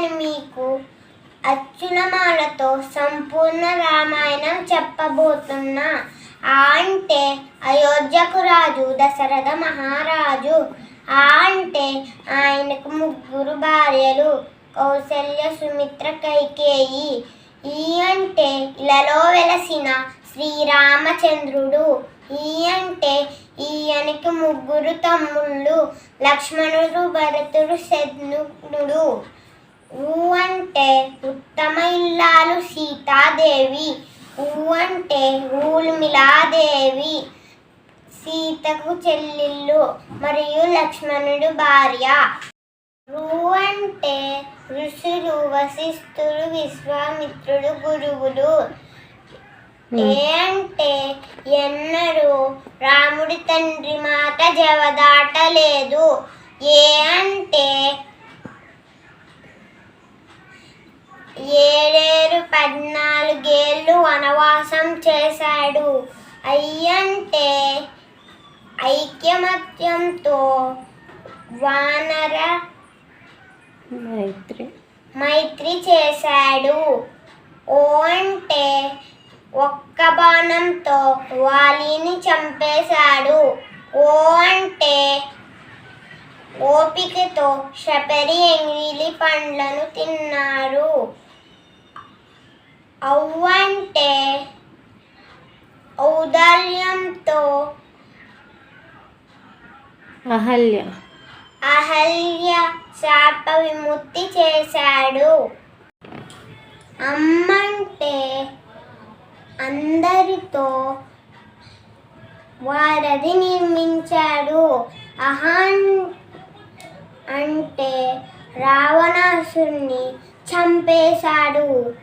నేను మీకు అచ్చునమాలతో సంపూర్ణ రామాయణం చెప్పబోతున్నా. ఆ అంటే అయోధ్యకు రాజు దశరథ మహారాజు. ఆ అంటే ఆయనకు ముగ్గురు భార్యలు కౌసల్య సుమిత్ర కైకేయి. ఈ అంటే ఇలలో వెలసిన శ్రీరామచంద్రుడు. ఈ అంటే ఈయనకి ముగ్గురు తమ్ముళ్ళు లక్ష్మణుడు భరతుడు శత్రుఘ్నుడు ఊ అంటే ఉత్తమ ఇల్లాలు సీతాదేవి. ఊ అంటే ఊర్మిళాదేవి. సీతకు చెల్లెళ్ళు మరియు లక్ష్మణుడు భార్య. రు అంటే ఋషులు వశిష్ఠుడు విశ్వామిత్రుడు గురువులు. ఏ అంటే ఎన్నడూ రాముడి తండ్రి మాట జవదాటలేదు. ఏ అంటే పద్నాలుగేళ్ళు వనవాసం చేశాడు. అయ్యంటే ఐక్యమత్యంతో వానర మైత్రి. మైత్రి చేశాడు. ఓ అంటే ఒక్క బాణంతో వాలిని చంపేశాడు. ఓ అంటే ఓపికతో శబరి ఎంగిలి పండ్లను తిన్నారు అవ్వంటే ఔదార్యంతో అహల్య. అహల్య శాప విముక్తి చేశాడు. అమ్మంటే అందరితో వారధి నిర్మించాడు. అహాన్ అంటే రావణాసుని చంపేశాడు.